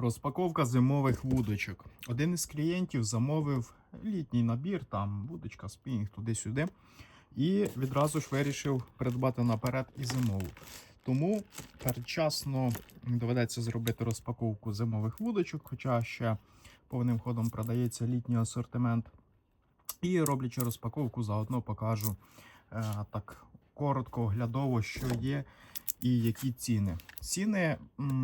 Розпаковка зимових вудочок. Один із клієнтів замовив літній набір, там вудочка, спінінг, туди-сюди. І відразу ж вирішив придбати наперед і зимову. Тому передчасно доведеться зробити розпаковку зимових вудочок, хоча ще повним ходом продається літній асортимент. І роблячи розпаковку, заодно покажу е, так коротко, оглядово, що є і які ціни. Ціни,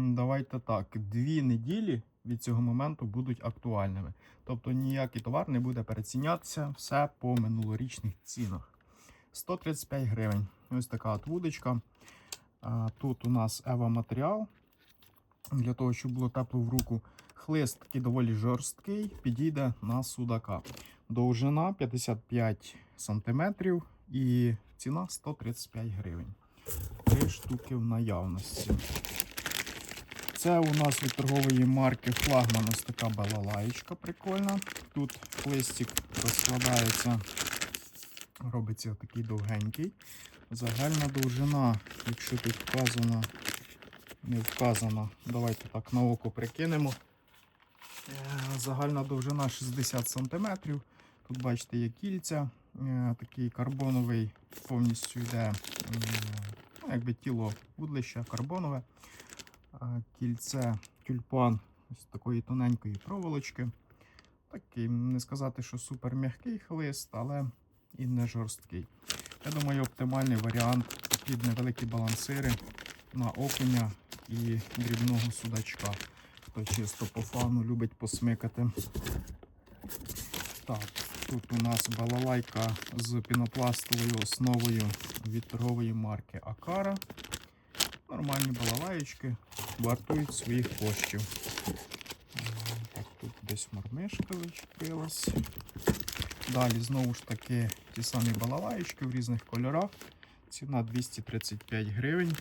давайте так, дві неділі від цього моменту будуть актуальними. Тобто ніякий товар не буде перецінятися, все по минулорічних цінах. 135 гривень. Ось така от вудочка. Тут у нас Ева матеріал. Для того, щоб було тепло в руку. Хлист такий доволі жорсткий, підійде на судака. Довжина 55 см і ціна 135 гривень. Штуки в наявності. Це у нас від торгової марки Флагман ось така балалаєчка прикольна. Тут хлистик розкладається, робиться такий довгенький. Загальна довжина, якщо тут вказано, не вказано, давайте так на око прикинемо. Е, Загальна довжина 60 см. Тут бачите, є кільця, е, такий карбоновий повністю йде якби тіло вудлища карбонове. Кільце тюльпан ось такої тоненької проволочки. Такий, не сказати, що супер м'який хлист, але і не жорсткий. Я думаю, оптимальний варіант під невеликі балансири на окуня і дрібного судачка. Хто чисто по фану любить посмикати. Так, тут у нас балалайка з пінопластовою основою від торгової марки Акара. Нормальні балалаєчки вартують своїх коштів. Так, тут десь мармишка вичепилась. Далі знову ж таки ті самі балалаєчки в різних кольорах. Ціна 235 гривень.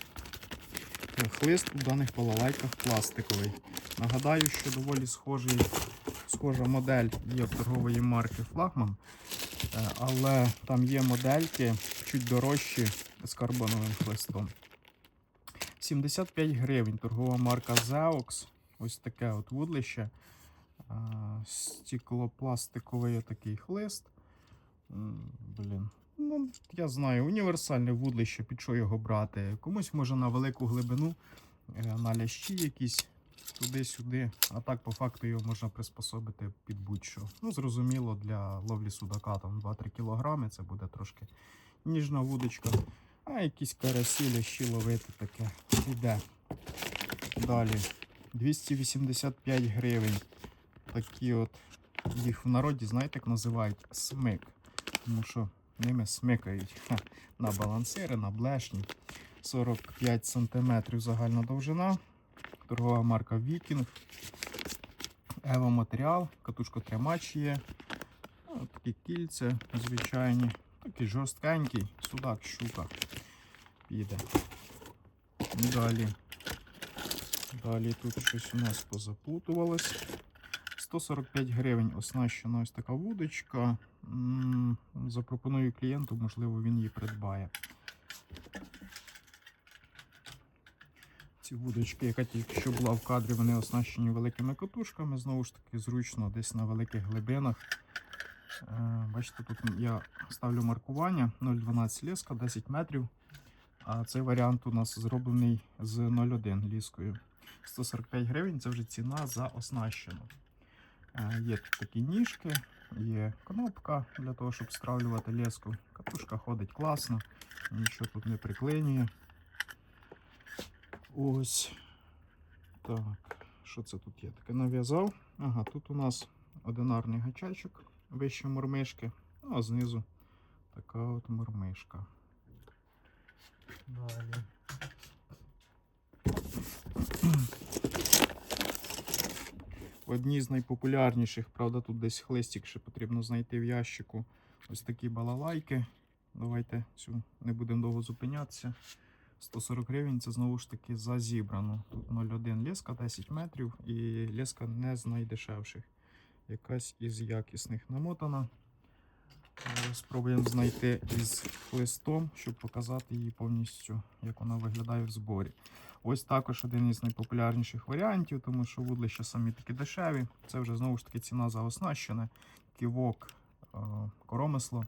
Хлист у даних балалайках пластиковий. Нагадаю, що доволі схожий, схожа модель є торгової марки Флагман. Е, Але там є модельки чуть дорожчі з карбоновим хлистом. 75 гривень. Торгова марка Zeox. Ось таке от вудлище. А, Стеклопластиковий такий хлист. Блін. Ну, я знаю, універсальне вудлище, під що його брати. Комусь може на велику глибину, е, на лящі якісь туди-сюди. А так, по факту, його можна приспособити під будь-що. Ну, зрозуміло, для ловлі судака там 2-3 кілограми. Це буде трошки ніжна вудочка. А якісь карасі, лящі ловити таке іде. Далі 285 гривень. Такі от їх в народі, знаєте, як називають смик. Тому що ними смикають ха, на балансири, на блешні. 45 см загальна довжина. Торгова марка Viking. Ево матеріал, катушка тримач є. Ну, такі кільця звичайні. Такий жорсткенький, судак, щука піде. Далі. Далі тут щось у нас позапутувалось. 145 гривень оснащена ось така вудочка. Запропоную клієнту, можливо, він її придбає. Ці вудочки, яка тільки що була в кадрі, вони оснащені великими катушками. Знову ж таки, зручно десь на великих глибинах. Е, Бачите, тут я ставлю маркування 0,12 леска, 10 метрів. А цей варіант у нас зроблений з 0,1 ліскою. 145 гривень це вже ціна за оснащену. Е, Є тут такі ніжки, є кнопка для того, щоб стравлювати леску. Катушка ходить класно, нічого тут не приклинює. Ось. Так, що це тут є? Таке нав'язав. Ага, тут у нас одинарний гачачок вище мормишки, ну, а знизу така от мормишка. Далі. В одній з найпопулярніших, правда, тут десь хлистик ще потрібно знайти в ящику. Ось такі балалайки. Давайте цю не будемо довго зупинятися. 140 гривень це знову ж таки за зібрану. Тут 0,1 леска, 10 метрів і леска не з найдешевших. Якась із якісних намотана. Спробуємо знайти із листом, щоб показати її повністю, як вона виглядає в зборі. Ось також один із найпопулярніших варіантів, тому що вудлища самі такі дешеві. Це вже знову ж таки ціна за оснащене. Ківок, е, коромисло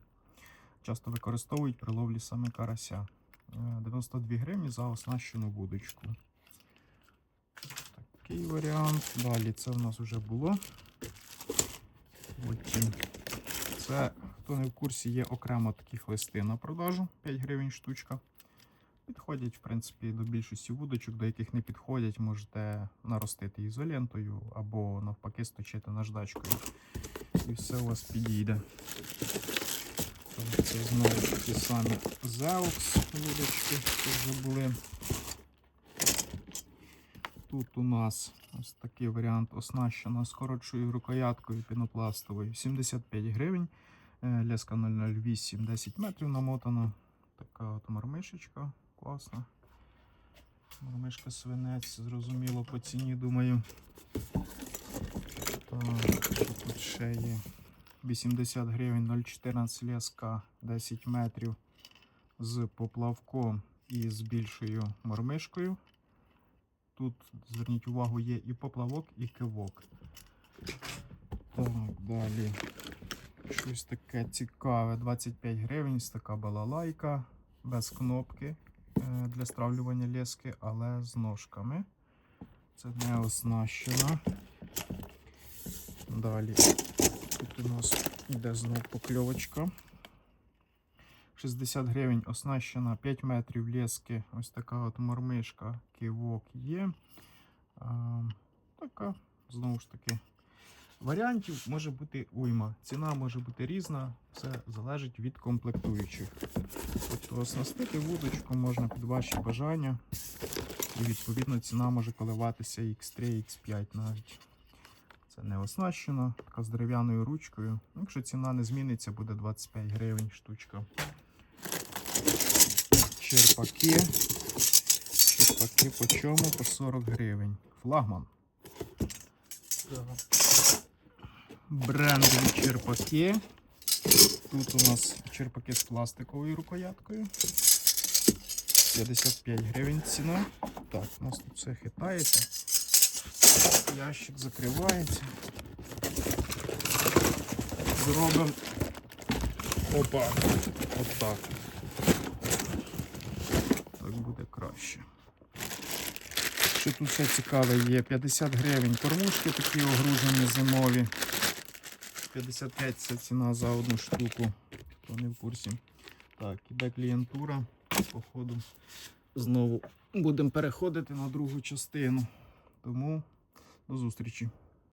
часто використовують при ловлі саме карася. Е, 92 гривні за оснащену вудочку. Такий варіант. Далі це в нас вже було. Це, хто не в курсі, є окремо такі хлисти на продажу 5 гривень штучка. Підходять, в принципі, до більшості вудочок, до яких не підходять, можете наростити ізолентою або навпаки сточити наждачкою. І все у вас підійде. Це знову ж ті самі Zeox вудочки, що вже були. Тут у нас ось такий варіант оснащена з коротшою рукояткою пінопластовою 75 гривень. Е, Леска 008, 10 метрів намотана. Така от мармишечка, класна. Мармишка свинець, зрозуміло по ціні, думаю. Так, тут ще є 80 гривень 0,14 леска 10 метрів з поплавком і з більшою мормишкою. Тут, зверніть увагу, є і поплавок, і кивок. Так, далі. Щось таке цікаве. 25 гривень, така балалайка без кнопки е, для стравлювання лески, але з ножками. Це не оснащена. Далі. Тут у нас йде знов покльовочка. 60 гривень оснащена 5 метрів лески. Ось така от мормишка, кивок є. А, така, знову ж таки, варіантів може бути уйма. Ціна може бути різна, все залежить від комплектуючих. Тобто оснастити вудочку можна під ваші бажання. І відповідно ціна може коливатися X3, X5 навіть. Це не оснащена, така з дерев'яною ручкою. Якщо ціна не зміниться, буде 25 гривень штучка. Черпаки. Черпаки по чому? По 40 гривень. Флагман. Брендові черпаки. Тут у нас черпаки з пластиковою рукояткою. 55 гривень ціна. Так, у нас тут все хитається. Ящик закривається. Зробимо. Опа. Отак. Так буде краще. Що тут ще цікаве є? 50 гривень кормушки такі огружені зимові. 55 це ціна за одну штуку. Хто не в курсі. Так, іде клієнтура. Походу, знову будемо переходити на другу частину. Тому зустрічі.